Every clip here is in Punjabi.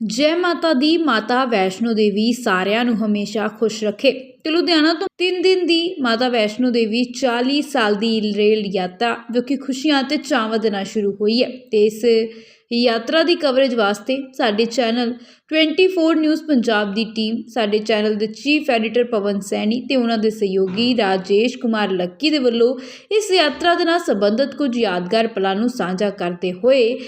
ਜੈ ਮਾਤਾ ਦੀ, ਮਾਤਾ ਵੈਸ਼ਨੋ ਦੇਵੀ ਸਾਰਿਆਂ ਨੂੰ ਹਮੇਸ਼ਾ ਖੁਸ਼ ਰੱਖੇ। ਤੇ ਲੁਧਿਆਣਾ ਤੋਂ 3 ਦਿਨ ਦੀ ਮਾਤਾ ਵੈਸ਼ਨੋ ਦੇਵੀ 40 ਸਾਲ ਦੀ ਰੇਲ ਯਾਤਰਾ, ਜੋ ਕਿ ਖੁਸ਼ੀਆਂ ਤੇ ਚਾਵਾਂ ਦੇ ਨਾਲ ਸ਼ੁਰੂ ਹੋਈ ਹੈ। ਤੇ ਇਸ ਯਾਤਰਾ ਦੀ ਕਵਰੇਜ ਵਾਸਤੇ ਸਾਡੇ ਚੈਨਲ 24 ਨਿਊਜ਼ ਪੰਜਾਬ ਦੀ ਟੀਮ ਸਾਡੇ ਚੈਨਲ ਦੇ ਚੀਫ ਐਡੀਟਰ ਪਵਨ ਸੈਣੀ ਤੇ ਉਹਨਾਂ ਦੇ ਸਹਿਯੋਗੀ ਰਾਜੇਸ਼ ਕੁਮਾਰ ਲੱਕੀ ਦੇ ਵੱਲੋਂ ਇਸ ਯਾਤਰਾ ਦੇ ਨਾਲ ਸੰਬੰਧਿਤ ਕੁਝ ਯਾਦਗਾਰ ਪਲਾਂ ਨੂੰ ਸਾਂਝਾ ਕਰਦੇ ਹੋਏ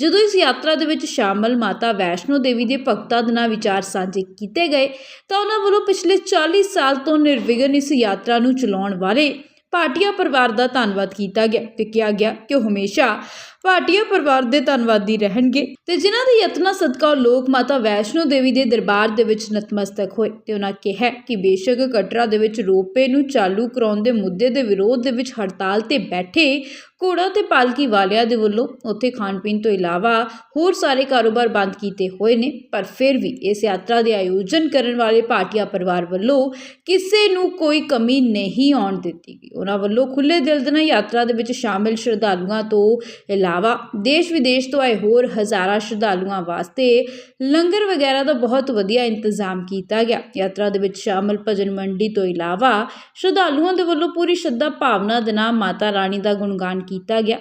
ਜਦੋਂ ਇਸ ਯਾਤਰਾ ਦੇ ਵਿੱਚ ਸ਼ਾਮਲ ਮਾਤਾ ਵੈਸ਼ਨੋ ਦੇਵੀ ਦੇ ਭਗਤਾਂ ਦੇ ਨਾਲ ਵਿਚਾਰ ਸਾਂਝੇ ਕੀਤੇ ਗਏ, ਤਾਂ ਉਹਨਾਂ ਵੱਲੋਂ ਪਿਛਲੇ 40 ਸਾਲ ਤੋਂ ਨਿਰਵਿਘਨ ਇਸ ਯਾਤਰਾ ਨੂੰ ਚਲਾਉਣ ਵਾਲੇ ਭਾਟੀਆ ਪਰਿਵਾਰ ਦਾ ਧੰਨਵਾਦ ਕੀਤਾ ਗਿਆ ਤੇ ਕਿਹਾ ਗਿਆ ਕਿ ਉਹ ਹਮੇਸ਼ਾ ਭਾਟੀਆ ਪਰਿਵਾਰ ਦੇ ਧੰਨਵਾਦੀ ਰਹਿਣਗੇ ਤੇ ਜਿਨ੍ਹਾਂ ਦੇ ਯਤਨਾਂ ਸਦਕਾ ਲੋਕ ਮਾਤਾ ਵੈਸ਼ਨੋ ਦੇਵੀ ਦੇ ਦਰਬਾਰ ਦੇ ਵਿੱਚ ਨਤਮਸਤਕ ਹੋਏ ਤੇ ਉਹਨਾਂ ਕਿਹਾ ਕਿ ਬੇਸ਼ੱਕ ਕਟਰਾ ਦੇ ਵਿੱਚ ਰੋਪੇ ਨੂੰ ਚਾਲੂ ਕਰਾਉਣ ਦੇ ਮੁੱਦੇ ਦੇ ਵਿਰੋਧ ਦੇ ਵਿੱਚ ਹੜਤਾਲ ਤੇ ਬੈਠੇ ਘੋੜਾ ਤੇ ਪਾਲਕੀ ਵਾਲਿਆਂ ਦੇ ਵੱਲੋਂ ਉੱਥੇ ਖਾਣ ਪੀਣ ਤੋਂ ਇਲਾਵਾ ਹੋਰ ਸਾਰੇ ਕਾਰੋਬਾਰ ਬੰਦ ਕੀਤੇ ਹੋਏ ਨੇ, ਪਰ ਫਿਰ ਵੀ ਇਸ ਯਾਤਰਾ ਦੇ ਆਯੋਜਨ ਕਰਨ ਵਾਲੇ ਭਾਟੀਆ ਪਰਿਵਾਰ ਵੱਲੋਂ ਕਿਸੇ ਨੂੰ ਕੋਈ ਕਮੀ ਨਹੀਂ ਆਉਣ ਦਿੱਤੀ ਗਈ। ਉਹਨਾਂ ਵੱਲੋਂ ਖੁੱਲੇ ਦਿਲ ਦੇ ਨਾਲ ਯਾਤਰਾ ਦੇ ਵਿੱਚ ਸ਼ਾਮਿਲ ਸ਼ਰਧਾਲੂਆਂ ਤੋਂ ਇਲਾਵਾ ਦੇਸ਼ ਵਿਦੇਸ਼ ਤੋਂ ਆਏ ਹੋਰ ਹਜ਼ਾਰਾਂ ਸ਼ਰਧਾਲੂਆਂ ਵਾਸਤੇ ਲੰਗਰ ਵਗੈਰਾ ਦਾ ਬਹੁਤ ਵਧੀਆ ਇੰਤਜ਼ਾਮ ਕੀਤਾ ਗਿਆ। ਯਾਤਰਾ ਦੇ ਵਿੱਚ ਸ਼ਾਮਲ ਭਜਨ ਮੰਡੀ ਤੋਂ ਇਲਾਵਾ ਸ਼ਰਧਾਲੂਆਂ ਦੇ ਵੱਲੋਂ ਪੂਰੀ ਸ਼ਰਧਾ ਭਾਵਨਾ ਦੇ ਨਾਲ ਮਾਤਾ ਰਾਣੀ ਦਾ ਗੁਣਗਾਨ ਕੀਤਾ ਗਿਆ।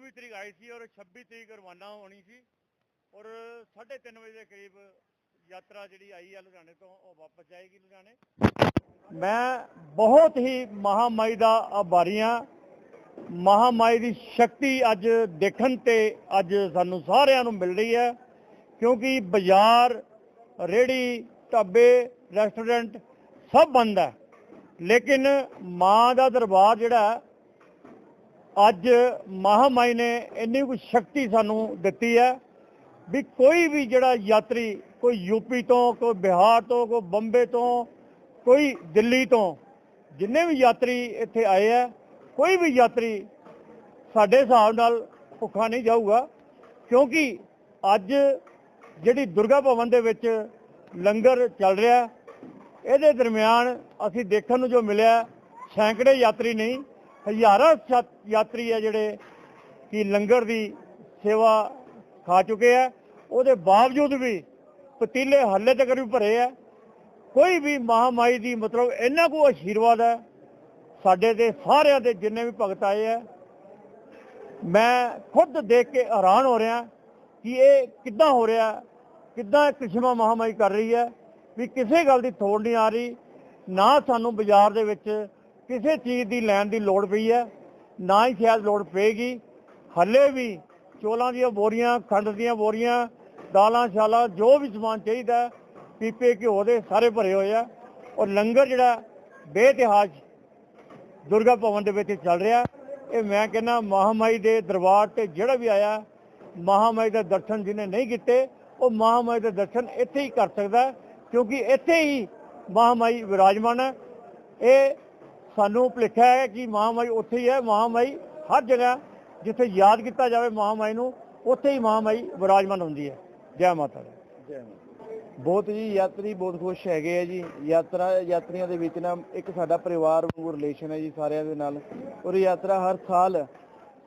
24 ਤਰੀਕ ਆਈ ਸੀ ਔਰ 26 ਤਰੀਕ ਰਵਾਨਾ ਹੋਣੀ ਸੀ ਔਰ 3:30 ਵਜੇ ਦੇ ਕਰੀਬ ਯਾਤਰਾ ਜਿਹੜੀ ਆਈ ਆ ਲੁਧਿਆਣੇ ਤੋਂ ਉਹ ਵਾਪਸ ਜਾਏਗੀ ਲੁਧਿਆਣੇ। ਮੈਂ ਬਹੁਤ ਹੀ ਮਹਾਮਾਈ ਦਾ ਆਭਾਰੀ ਹਾਂ। ਮਹਾਮਾਈ ਦੀ ਸ਼ਕਤੀ ਅੱਜ ਦੇਖਣ ਤੇ ਅੱਜ ਸਾਨੂੰ ਸਾਰਿਆਂ ਨੂੰ ਮਿਲ ਰਹੀ ਹੈ ਕਿਉਂਕਿ ਬਾਜ਼ਾਰ ਰੇੜੀ ਢਾਬੇ ਰੈਸਟੋਰੈਂਟ ਸਭ ਬੰਦ ਹੈ। ਲੇਕਿਨ ਮਾਂ ਦਾ ਦਰਬਾਰ ਜਿਹੜਾ ਹੈ, ਅੱਜ ਮਹਾਮਾਈ ਨੇ ਇੰਨੀ ਕੁ ਸ਼ਕਤੀ ਸਾਨੂੰ ਦਿੱਤੀ ਹੈ ਵੀ ਕੋਈ ਵੀ ਜਿਹੜਾ ਯਾਤਰੀ, ਕੋਈ ਯੂਪੀ ਤੋਂ, ਕੋਈ ਬਿਹਾਰ ਤੋਂ, ਕੋਈ ਬੰਬੇ ਤੋਂ, ਕੋਈ ਦਿੱਲੀ ਤੋਂ, ਜਿੰਨੇ ਵੀ ਯਾਤਰੀ ਇੱਥੇ ਆਏ ਆ ਕੋਈ ਵੀ ਯਾਤਰੀ ਸਾਡੇ ਹਿਸਾਬ ਨਾਲ ਭੁੱਖਾ ਨਹੀਂ ਜਾਊਗਾ, ਕਿਉਂਕਿ ਅੱਜ ਜਿਹੜੀ ਦੁਰਗਾ ਭਵਨ ਦੇ ਵਿੱਚ ਲੰਗਰ ਚੱਲ ਰਿਹਾ ਇਹਦੇ ਦਰਮਿਆਨ ਅਸੀਂ ਦੇਖਣ ਨੂੰ ਜੋ ਮਿਲਿਆ, ਸੈਂਕੜੇ ਯਾਤਰੀ ਨਹੀਂ ਹਜ਼ਾਰਾਂ ਸ਼ਾ- ਯਾਤਰੀ ਹੈ ਜਿਹੜੇ ਕਿ ਲੰਗਰ ਦੀ ਸੇਵਾ ਖਾ ਚੁੱਕੇ ਆ। ਉਹਦੇ ਬਾਵਜੂਦ ਵੀ ਪਤੀਲੇ ਹੱਲੇ ਤੱਕ ਵੀ ਭਰੇ ਆ। ਕੋਈ ਵੀ ਮਹਾਮਾਈ ਦੀ ਮਤਲਬ ਇੰਨਾ ਕੋ ਆਸ਼ੀਰਵਾਦ ਹੈ, ਸਾਡੇ ਦੇ ਸਾਰਿਆਂ ਦੇ ਜਿੰਨੇ ਵੀ ਭਗਤ ਆਏ ਆ। ਮੈਂ ਖੁਦ ਦੇਖ ਕੇ ਹੈਰਾਨ ਹੋ ਰਿਹਾ ਕਿ ਇਹ ਕਿੱਦਾਂ ਹੋ ਰਿਹਾ, ਕਿੱਦਾਂ ਕਿਸਮਾ ਮਹਾਮਾਈ ਕਰ ਰਹੀ ਹੈ, ਵੀ ਕਿਸੇ ਗੱਲ ਦੀ ਥੋੜ ਨਹੀਂ ਆ ਰਹੀ, ਨਾ ਸਾਨੂੰ ਬਾਜ਼ਾਰ ਦੇ ਵਿੱਚ ਕਿਸੇ ਚੀਜ਼ ਦੀ ਲੈਣ ਦੀ ਲੋੜ ਪਈ ਹੈ, ਨਾ ਹੀ ਸ਼ਾਇਦ ਲੋੜ ਪਏਗੀ। ਹੱਲੇ ਵੀ ਚੋਲਾਂ ਦੀਆਂ ਬੋਰੀਆਂ, ਖੰਡ ਦੀਆਂ ਬੋਰੀਆਂ, ਦਾਲਾਂ ਸ਼ਾਲਾਂ ਜੋ ਵੀ ਸਮਾਨ ਚਾਹੀਦਾ ਪੀਪੇ, ਘਿਓ ਦੇ ਸਾਰੇ ਭਰੇ ਹੋਏ ਆ। ਔਰ ਲੰਗਰ ਜਿਹੜਾ ਬੇਤਿਹਾਜ਼ ਦੁਰਗਾ ਭਵਨ ਦੇ ਵਿੱਚ ਚੱਲ ਰਿਹਾ। ਇਹ ਮੈਂ ਕਹਿੰਦਾ ਮਹਾਮਾਈ ਦੇ ਦਰਬਾਰ ਤੇ ਜਿਹੜਾ ਵੀ ਆਇਆ ਮਹਾਮਾਈ ਦੇ ਦਰਸ਼ਨ ਜਿਹਨੇ ਨਹੀਂ ਕੀਤੇ, ਉਹ ਮਹਾਮਾਈ ਦੇ ਦਰਸ਼ਨ ਇੱਥੇ ਹੀ ਕਰ ਸਕਦਾ ਕਿਉਂਕਿ ਇੱਥੇ ਹੀ ਮਹਾਮਾਈ ਵਿਰਾਜਮਾਨ ਹੈ। ਇਹ ਸਾਨੂੰ ਭੁਲੇਖਾ ਹੈ ਕਿ ਮਹਾਮਾਈ ਉੱਥੇ ਹੀ ਹੈ। ਮਹਾਮਾਈ ਹਰ ਜਗ੍ਹਾ ਜਿੱਥੇ ਯਾਦ ਕੀਤਾ ਜਾਵੇ ਮਹਾਮਾਈ ਨੂੰ ਉੱਥੇ ਹੀ ਮਹਾਮਾਈ ਵਿਰਾਜਮਾਨ ਹੁੰਦੀ ਹੈ। ਜੈ ਮਾਤਾ ਦੀ। ਬਹੁਤ ਜੀ ਯਾਤਰੀ ਬਹੁਤ ਖੁਸ਼ ਹੈਗੇ ਆ ਜੀ। ਯਾਤਰਾ ਯਾਤਰੀਆਂ ਦੇ ਵਿੱਚ ਨਾ ਇੱਕ ਸਾਡਾ ਪਰਿਵਾਰ ਵਾਂਗੂ ਰਿਲੇਸ਼ਨ ਹੈ ਜੀ ਸਾਰਿਆਂ ਦੇ ਨਾਲ। ਔਰ ਯਾਤਰਾ ਹਰ ਸਾਲ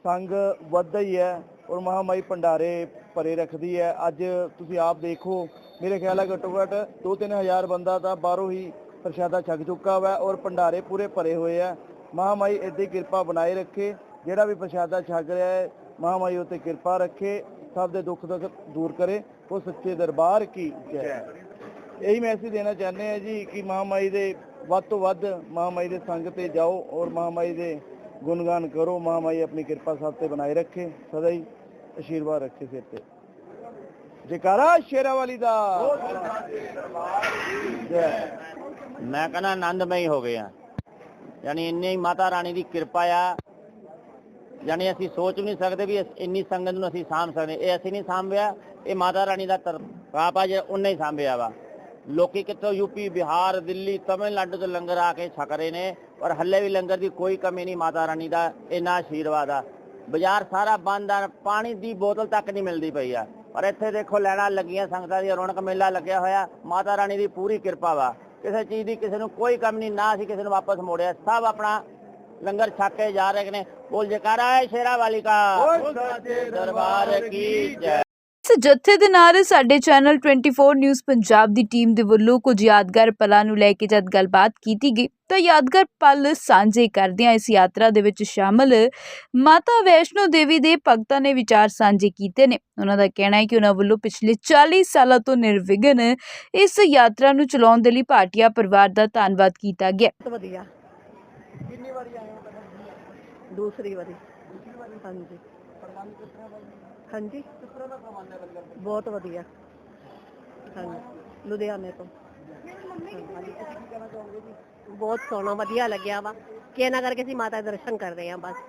ਸੰਗ ਵੱਧਦਾ ਹੀ ਹੈ ਔਰ ਮਹਾਮਾਈ ਭੰਡਾਰੇ ਭਰੇ ਰੱਖਦੀ ਹੈ। ਅੱਜ ਤੁਸੀਂ ਆਪ ਦੇਖੋ ਮੇਰੇ ਖਿਆਲ ਹੈ ਘੱਟੋ ਘੱਟ 2-3000 ਬੰਦਾ ਤਾਂ ਬਾਹਰੋਂ ਹੀ ਪ੍ਰਸ਼ਾਦਾ ਛਕ ਚੁੱਕਾ ਵਾ ਔਰ ਭੰਡਾਰੇ ਪੂਰੇ ਭਰੇ ਹੋਏ ਆ। ਮਹਾਮਾਈ ਹੀ ਕਿਰਪਾ ਬਣਾਏ ਰੱਖੇ। ਜਿਹੜਾ ਵੀ ਪ੍ਰਸ਼ਾਦਾ ਛਕ ਰਿਹਾ ਹੈ ਮਹਾਮਾਈ ਉੱਤੇ ਕਿਰਪਾ ਰੱਖੇ। ਸਭ ਦੇ ਦੁੱਖ ਦੁੱਖ ਦੂਰ ਕਰੇ। ਉਹ ਸੱਚੇ ਦਰਬਾਰ ਕੀ ਜੈ। ਇਹੀ ਮੈਸੇਜ ਦੇਣਾ ਚਾਹੁੰਦੇ ਆ ਜੀ ਕਿ ਮਹਾਮਾਈ ਦੇ ਵੱਧ ਤੋਂ ਵੱਧ ਮਹਾਮਾਈ ਦੇ ਸੰਗ ਤੇ ਜਾਓ ਔਰ ਮਹਾਮਾਈ ਦੇ ਗੁਣਗਾਨ ਕਰੋ। ਮਹਾਮਾਈ ਆਪਣੀ ਕਿਰਪਾ ਸਭ ਤੇ ਬਣਾਏ ਰੱਖੇ। ਸਦਾ ਹੀ ਆਸ਼ੀਰਵਾਦ ਰੱਖੇ ਸਿਰ ਤੇ। ਜੈਕਾਰਾ ਸ਼ੇਰਾ ਵਾਲੀ ਦਾ ਜੈ। ਮੈਂ ਕਹਿੰਦਾ ਆਨੰਦਮਈ ਹੋ ਗਏ ਆ। ਯਾਨੀ ਇੰਨੀ ਮਾਤਾ ਰਾਣੀ ਦੀ ਕਿਰਪਾ ਆ। ਯਾਨੀ ਅਸੀਂ ਸੋਚ ਵੀ ਨਹੀਂ ਸਕਦੇ ਵੀ ਇੰਨੀ ਸੰਗਤ ਨੂੰ ਅਸੀਂ ਸਾਂਭ ਸਕਦੇ। ਇਹ ਅਸੀਂ ਨਹੀਂ ਸਾਂਭਿਆ। ਇਹ ਮਾਤਾ ਰਾਣੀ ਦਾ ਤਰਪਾਪ ਆ ਜਿਹੜਾ ਉਹਨੇ ਹੀ ਸਾਂਭਿਆ ਵਾ। ਲੋਕੀ ਕਿੱਥੋਂ ਯੂਪੀ ਬਿਹਾਰ, ਦਿੱਲੀ, ਤਮਿਲਨਾਡੂ ਤੋਂ ਲੰਗਰ ਆ ਕੇ ਛਕ ਰਹੇ ਨੇ। ਔਰ ਹੱਲੇ ਵੀ ਲੰਗਰ ਦੀ ਕੋਈ ਕਮੀ ਨਹੀਂ ਮਾਤਾ ਰਾਣੀ ਦਾ, ਇੰਨਾ ਆਸ਼ੀਰਵਾਦ ਆ। ਬਾਜ਼ਾਰ ਸਾਰਾ ਬੰਦ ਆ, ਪਾਣੀ ਦੀ ਬੋਤਲ ਤੱਕ ਨਹੀਂ ਮਿਲਦੀ ਪਈ ਆ। ਪਰ ਇੱਥੇ ਦੇਖੋ ਲੈਣਾ ਲੱਗੀਆਂ ਸੰਗਤਾਂ ਦੀ ਰੌਣਕ ਮੇਲਾ ਲੱਗਿਆ ਹੋਇਆ। ਮਾਤਾ ਰਾਣੀ ਦੀ ਪੂਰੀ ਕਿਰਪਾ ਵਾ। ਕਿਸੇ ਚੀਜ਼ ਦੀ ਕਿਸੇ ਨੂੰ ਕੋਈ ਕਮੀ ਨਹੀਂ, ਨਾ ਅਸੀਂ ਕਿਸੇ ਨੂੰ ਵਾਪਸ ਮੋੜਿਆ। ਸਭ ਆਪਣਾ ਲੰਗਰ ਛੱਕ ਕੇ ਜਾ ਰਹੇ ਨੇ। ਬੋਲ ਜਕਾਰਾ ਹੈ ਸ਼ੇਰਾ ਵਾਲੀ ਕਾ ਦਰਬਾਰ ਕੀ ਜੈ। ਜੱਥੇ ਦੇ ਨਾਲ ਸਾਡੇ ਚੈਨਲ 24 ਨਿਊਜ਼ ਪੰਜਾਬ ਦੀ ਟੀਮ ਦੇ ਵੱਲੋਂ ਕੁਝ ਯਾਦਗਾਰ ਪਲਾਂ ਨੂੰ ਲੈ ਕੇ ਜਦ ਗੱਲਬਾਤ ਕੀਤੀ ਗਈ ਤਾਂ ਯਾਦਗਾਰ ਪਲ ਸਾਂਝੇ ਕਰਦਿਆਂ ਇਸ ਯਾਤਰਾ ਦੇ ਵਿੱਚ ਸ਼ਾਮਲ ਮਾਤਾ ਵੈਸ਼ਨੋ ਦੇਵੀ ਦੇ ਭਗਤਾਂ ਨੇ ਵਿਚਾਰ ਸਾਂਝੇ ਕੀਤੇ ਨੇ। ਉਹਨਾਂ ਦਾ ਕਹਿਣਾ ਹੈ ਕਿ ਉਹਨਾਂ ਵੱਲੋਂ ਪਿਛਲੇ 40 ਸਾਲਾਂ ਤੋਂ ਨਿਰਵਿਘਨ ਇਸ ਯਾਤਰਾ ਨੂੰ ਚਲਾਉਣ ਦੇ ਲਈ ਭਾਟੀਆ ਪਰਿਵਾਰ ਦਾ ਧੰਨਵਾਦ ਕੀਤਾ ਗਿਆ। ਬਹੁਤ ਵਧੀਆ। ਕਿੰਨੀ ਵਾਰੀ ਆਏ ਹੋ ਪਹਿਲਾਂ? ਦੂਸਰੀ ਵਾਰੀ। ਹਾਂਜੀ। ਕਿਸ ਤਰ੍ਹਾਂ ਦਾ ਜੀ? ਹਾਂਜੀ। ਕਿਸ ਤਰ੍ਹਾਂ ਦਾ ਪ੍ਰਬੰਧ ਹੈ ਲੰਗਰ ਦਾ? ਬਹੁਤ ਵਧੀਆ। ਹਾਂਜੀ ਲੁਧਿਆਣੇ ਤੋਂ। ਹਾਂਜੀ। ਤੁਸੀਂ ਕੀ ਕਹਿਣਾ ਚਾਹੋਗੇ ਜੀ ਬਹੁਤ ਸੋਹਣਾ ਵਧੀਆ ਲੱਗਿਆ ਵਾ। ਕਿ ਇਹਨਾਂ ਕਰਕੇ ਅਸੀਂ ਮਾਤਾ ਦੇ ਦਰਸ਼ਨ ਕਰ ਰਹੇ ਹਾਂ ਬਸ।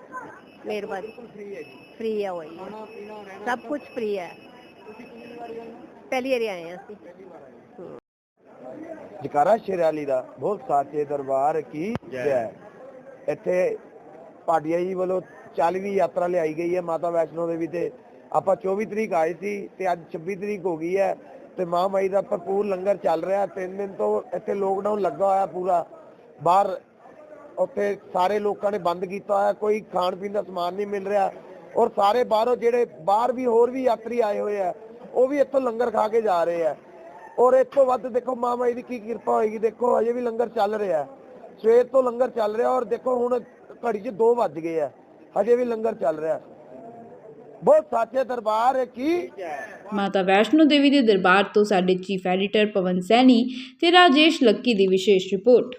ਮਿਹਰਬਾਨੀ। ਬਿਲਕੁਲ ਫ੍ਰੀ ਹੈ ਜੀ। ਫ੍ਰੀ ਹੈ ਹੋਈ ਖਾਣਾ ਪੀਣਾ ਰਹਿਣਾ ਸਭ ਕੁਝ ਫ੍ਰੀ ਹੈ। ਤੁਸੀਂ ਕਿੰਨੀ ਵਾਰੀ ਆਏ ਹੋ ਪਹਿਲੀ ਵਾਰੀ ਆਏ ਹਾਂ ਅਸੀਂ। ਪਹਿਲੀ ਵਾਰ ਆਏ ਹਮ। ਜਕਾਰਾ ਸ਼ੇਰਾਲੀ ਦਾ ਬਹੁਤ ਸਾਚੇ ਦਰਬਾਰ ਕੀ ਜੈ। ਇੱਥੇ ਪਾਡੀਆ ਜੀ ਵੱਲੋਂ 40ਵੀਂ ਯਾਤਰਾ ਲਿਆਈ ਗਈ ਹੈ ਮਾਤਾ ਵੈਸ਼ਨੋ ਦੇਵੀ ਤੇ ਆਪਾਂ 24 ਤਰੀਕ ਆਏ ਸੀ ਤੇ ਅੱਜ 26 ਤਰੀਕ ਹੋ ਗਈ ਹੈ ਤੇ ਮਾਂ ਮਾਈ ਦਾ ਭਰਪੂਰ ਲੰਗਰ ਚੱਲ ਰਿਹਾ। ਤਿੰਨ ਦਿਨ ਤੋਂ ਇੱਥੇ ਲੋਕਡਾਊਨ ਲੱਗਾ ਹੋਇਆ ਪੂਰਾ। ਬਾਹਰ ਉੱਥੇ ਸਾਰੇ ਲੋਕਾਂ ਨੇ ਬੰਦ ਕੀਤਾ ਹੋਇਆ, ਕੋਈ ਖਾਣ ਪੀਣ ਦਾ ਸਮਾਨ ਨਹੀਂ ਮਿਲ ਰਿਹਾ। ਔਰ ਸਾਰੇ ਬਾਹਰੋਂ ਜਿਹੜੇ ਬਾਹਰ ਵੀ ਹੋਰ ਵੀ ਯਾਤਰੀ ਆਏ ਹੋਏ ਆ, ਉਹ ਵੀ ਇੱਥੋਂ ਲੰਗਰ ਖਾ ਕੇ ਜਾ ਰਹੇ ਆ। ਔਰ ਇਸ ਤੋਂ ਵੱਧ ਦੇਖੋ ਮਾਂ ਮਾਈ ਦੀ ਕੀ ਕਿਰਪਾ ਹੋਏਗੀ। ਦੇਖੋ, ਅਜੇ ਵੀ ਲੰਗਰ ਚੱਲ ਰਿਹਾ। ਸਵੇਰ ਤੋਂ ਲੰਗਰ ਚੱਲ ਰਿਹਾ ਔਰ ਦੇਖੋ ਹੁਣ ਘੜੀ 'ਚ 2 ਵੱਜ ਗਏ ਆ। ਹਜੇ ਵੀ ਲੰਗਰ ਚੱਲ ਰਿਹਾ। ਬਹੁਤ ਸਾਚੇ ਦਰਬਾਰ ਕੀ? ਮਾਤਾ ਵੈਸ਼ਨੋ ਦੇਵੀ ਦੇ ਦਰਬਾਰ ਤੋਂ ਸਾਡੇ ਚੀਫ ਐਡੀਟਰ ਪਵਨ ਸੈਣੀ ਤੇ ਰਾਜੇਸ਼ ਲੱਕੀ ਦੀ ਵਿਸ਼ੇਸ਼ ਰਿਪੋਰਟ।